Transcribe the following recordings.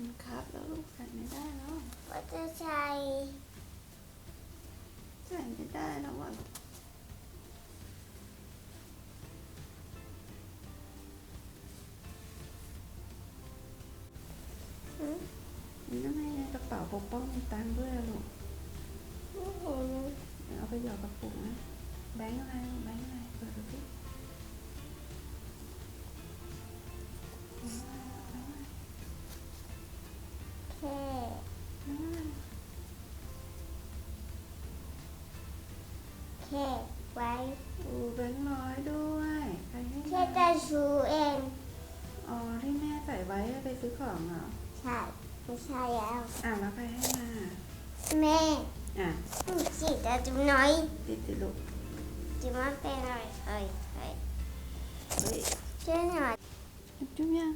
มครับ แล้วลูกใส่ไม่ได้แล้วว่าจะใช้ใส่ไม่ได้แล้วอะลูกมันต้องให้ในกระเป๋าปกป้องมีตังค์ด้วยอะลูก แค่ไว้โอ้แบงค์ร้อยด้วยใครให้แค่มาจะชูเองอ๋อที่แม่ใส่ไว้ไปซื้อของเหรอใช่ไม่ใช่แล้วอะแล้วใครให้มาแม่อะจิตจะจุน้อยติดสิลูกจิตมันเป็นอะไรเฮ้ยเฮ้ยเฮ้ยช่วยหน่อยจุ๊บยัง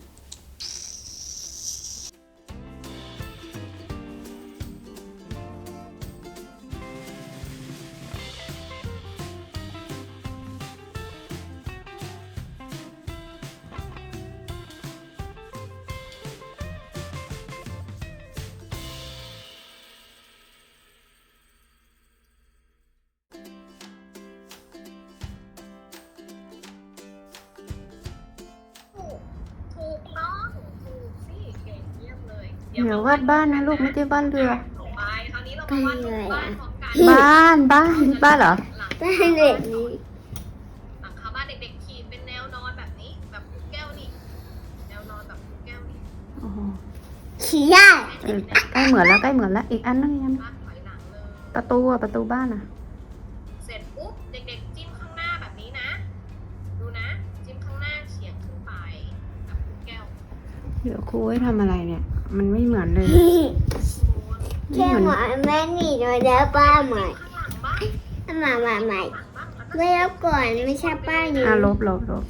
เลยเดี๋ยววาดบ้านนะลูกไม่ใช่บ้านเรือต่อไปคราวนี้เรามาวาดรูปบ้านพร้อมกันบ้านบ้านบ้านเหรอหลังได้เด็กนี้หลังคาบ้านเด็กๆขีดเป็นแนวนอนแบบนี้ แบบลูกแก้วนี่แนวนอนแบบลูกแก้วนี่โอ้โหขี่ได้เออใกล้เหมือนแล้วใกล้เหมือนแล้วอีกอันนึงอีกอันบ้านถอยหลังเลย ประตูอะประตูบ้านอะเสร็จปุ๊บเด็กๆจิ้มข้างหน้าแบบนี้นะ ดูนะ จิ้มข้างหน้าเฉียงขึ้นไปแบบลูกแก้ว เดี๋ยวครูให้ทำอะไรเนี่ย มันไม่เหมือนเลยแค่หมอแม่หนีมาแล้วป้าใหม่ข้างหลังบ้างมาใหม่ใหม่ข้างหลังบ้างแล้วก็ไม่แล้วก่อนไม่ใช่ป้าอยู่อะลบลบลบ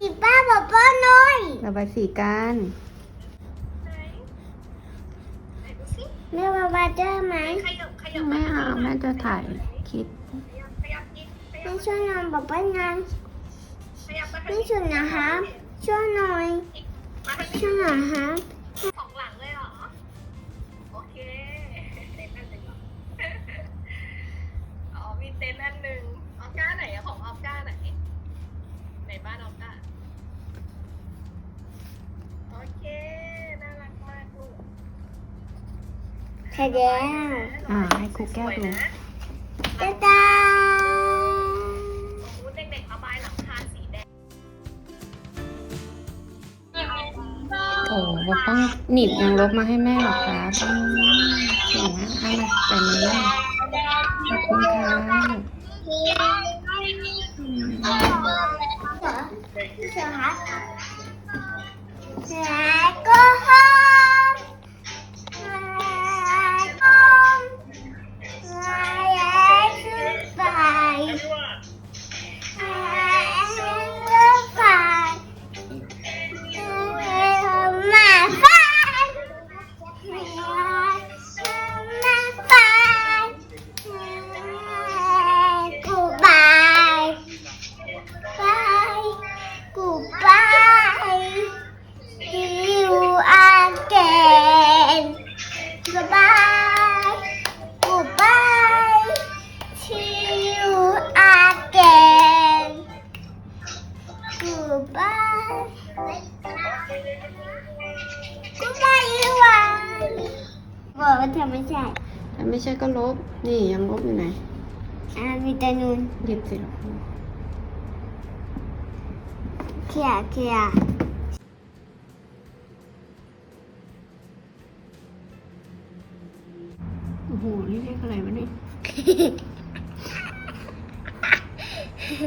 อีป้าบอกป้าน้อยระบายสีกันไหนไหนดูสิแม่ว่าป้าเจอไหมขยับขยับไม่เอาแม่จะถ่าย ช่วยนอนบอกป้างานขยับมาไม่ช่วยนะคะช่วยหน่อยมาทางช่วยหน่อยฮะสองหลังเลยเหรอ โอเค เต็นท์อันหนึ่งเหรออ๋อ มีเต็นท์อันหนึ่งออฟก้าไหนอะของออฟก้าไหนไหนบ้านออฟก้าโอเค น่ารักมากลูกแค่เดียวอ่าให้ครูแก้วดูสยนะตาต โอ้ปกป้องหนีบยางลบมาให้แม่หรอครับอืมเก่งมากเอามาแต่นี้ขอบคุณครับอืมเสือฮะแล้วก็ Goodbye. Goodbye บอกว่าเธอไม่ใช่ถ้าไม่ใช่ก็ลบ นี่ยังลบอยู่ไหนอ่ามีแต่นูนหยิบสิลูกเขียเขียโอ้โห นี่เรียกอะไรวะเนี่ย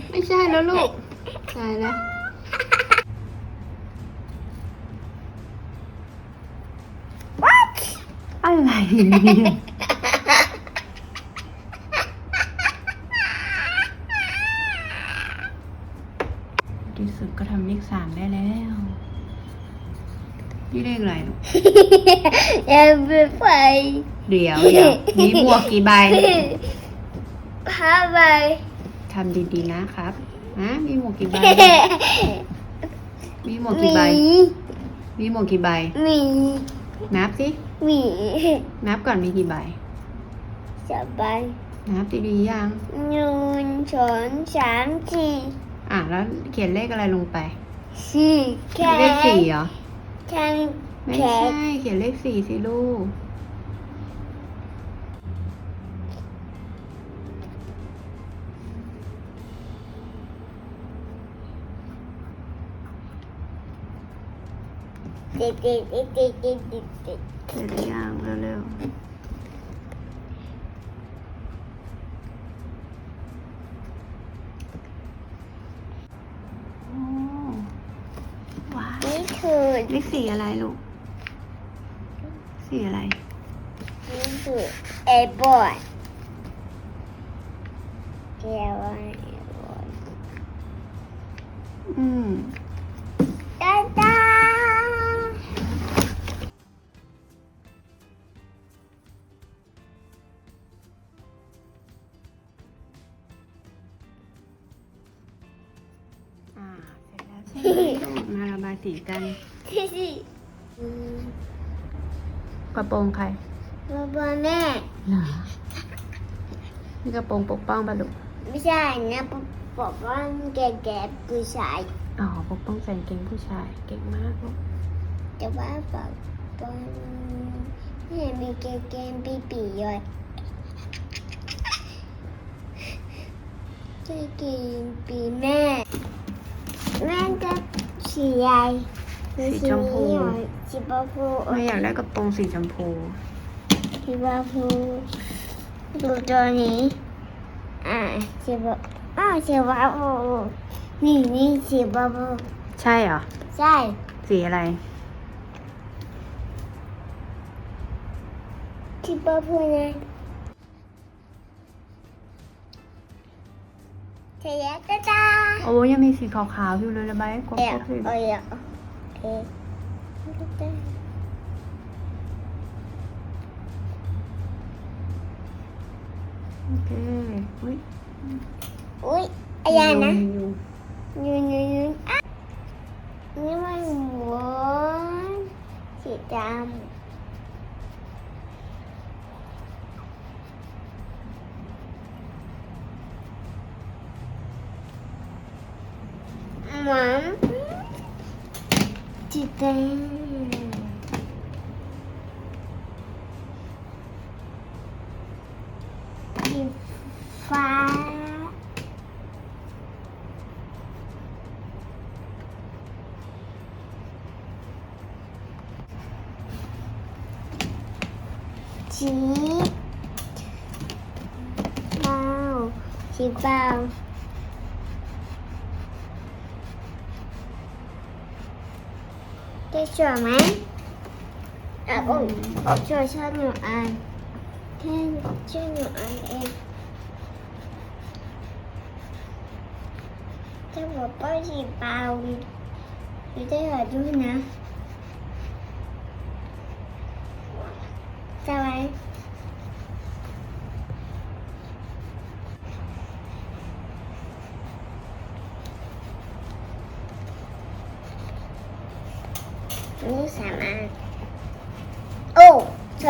ไม่ใช่แล้วลูกตายแล้ว อะไรเนี่ยที่สุดก็ทำเลขสามได้แล้ว นี่เลขอะไรลูกเอ็มไปเดี๋ยวเดี๋ยวมีบวกกี่ใบผ้าใบทำดีๆนะครับฮะมีหมวกกี่ใบ มีหมวกกี่ใบ มีหมวกกี่ใบหมี นับสิ หมีนับก่อนมีกี่ใบสบใบนับดีๆยังหนึ่งสองสามสี่อะแล้วเขียนเลขอะไรลงไปสี่แค่เลขสี่เหรอแค่ไม่แค่ใช่เขียนเลขสี่สิลูก ติดติดติดติดติดติดติดเสร็จยังเร็วๆว้าวนี่คือเลขสี่อะไรลูก สีอะไร นี่คือเอโบยเกี่ยวกับเอโบยอืมตาตา มาระบายสีกันที่สี่อืมกระโปรงใครพ่อพ่อแม่เหรอนี่กระโปรงปกป้องปะลูกไม่ใช่นะปบอกว่าแก่แก่ๆผู้ชายอ๋อปกป้องใส่กางเกงผู้ชายเก่งมากลูกแต่ว่าแบบตอนนี่มีแก่แก่ปีปีๆเลยจะกินปีแม่แม่จะ สีอะไรสีชมพู สีชมพูไม่อยากได้กระโปรงสีชมพูสีชมพูดูตัวนี้ อ่าสีชมอ้าวสีชมพูนี่นี่สีชมพูใช่เหรอ ใช่ สีอะไรสีชมพูไง เทียตาตาโอ้ยังมีสีขาวๆอยู่เลยระบายให้ครบเอ๋ๆสิเอ๋โอเคโอเคอุ้ยอุ้ยอะไรนะยุงยืนยืนยืนอะนี่มันหมูสีดำ สีแดงสีฟ้าสีเบาสีเบา จะสวยไหมอะโอ้ยช่วยช่วยหนูอ่านแค่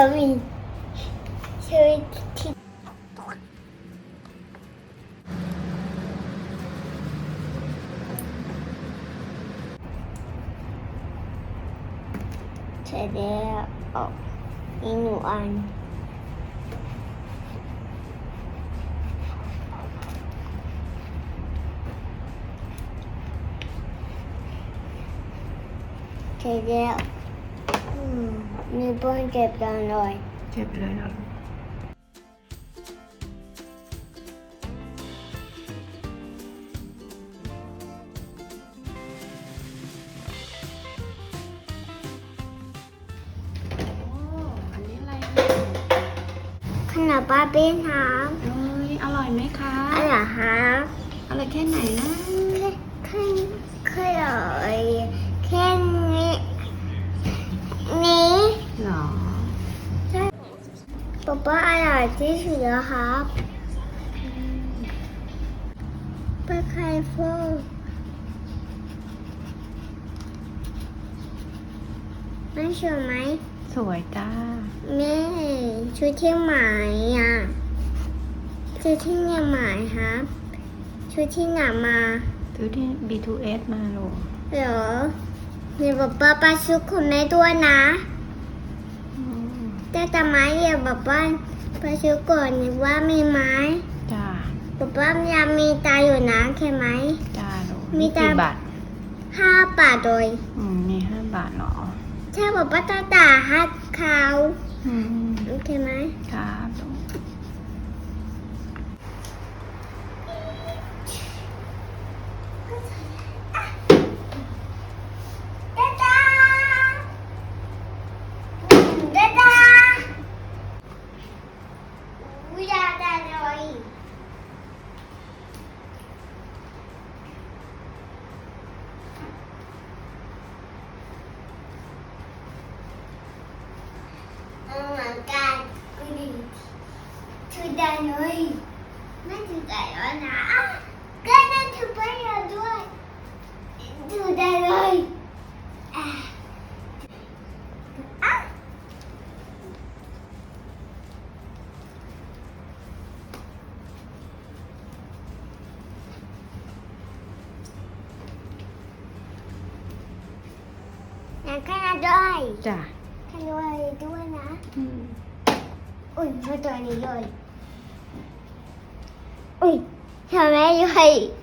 ชวินชวินที่เมมีเพื่อนเก็บกันเลยเจ็บเลยเหรอโอ้อันนี้อะไรเนี่ยขนมป้าเป็นหามเอ้ยอร่อยไหมคะอะไรหามอร่อยแค่ไหนนะแค่แค่เลยแค่นี้ นี้หรอป๊าป้าอร่อยที่สุดแล้วครับอืมปลาไข่โฟไม่สวยไหม สวยจ้าแม่ชุดที่ไหนอะชุดที่ไหนหมายครับชุดที่ไหนมาซื้อที่ B2S มาลูกเหรอ ในบอกป้าป้าชุดคุณแม่ด้วยนะอืมแต่ทำไมเดี๋ยวบอกว่าป้าชุดก่อนนี่ว่ามีไหมจ้าบอกว่ายังมีตาอยู่นะใช่ไหมจ้าลูกมีมีแต่กี่บาทห้าบาทโดยอืมมีห้าบาทเหรอใช่บอกว่าตาตาฮัดเขาอืมโอเคไหมครับ ơi. Má thử đại rồi nè Cái đó thử bây rồi thôi. Thử đại rồi À. À Nè cái này rồi Dạ Cái này rồi, đuôi nè? Ừ. Ui, nó trời này rồi? มาตัวนี้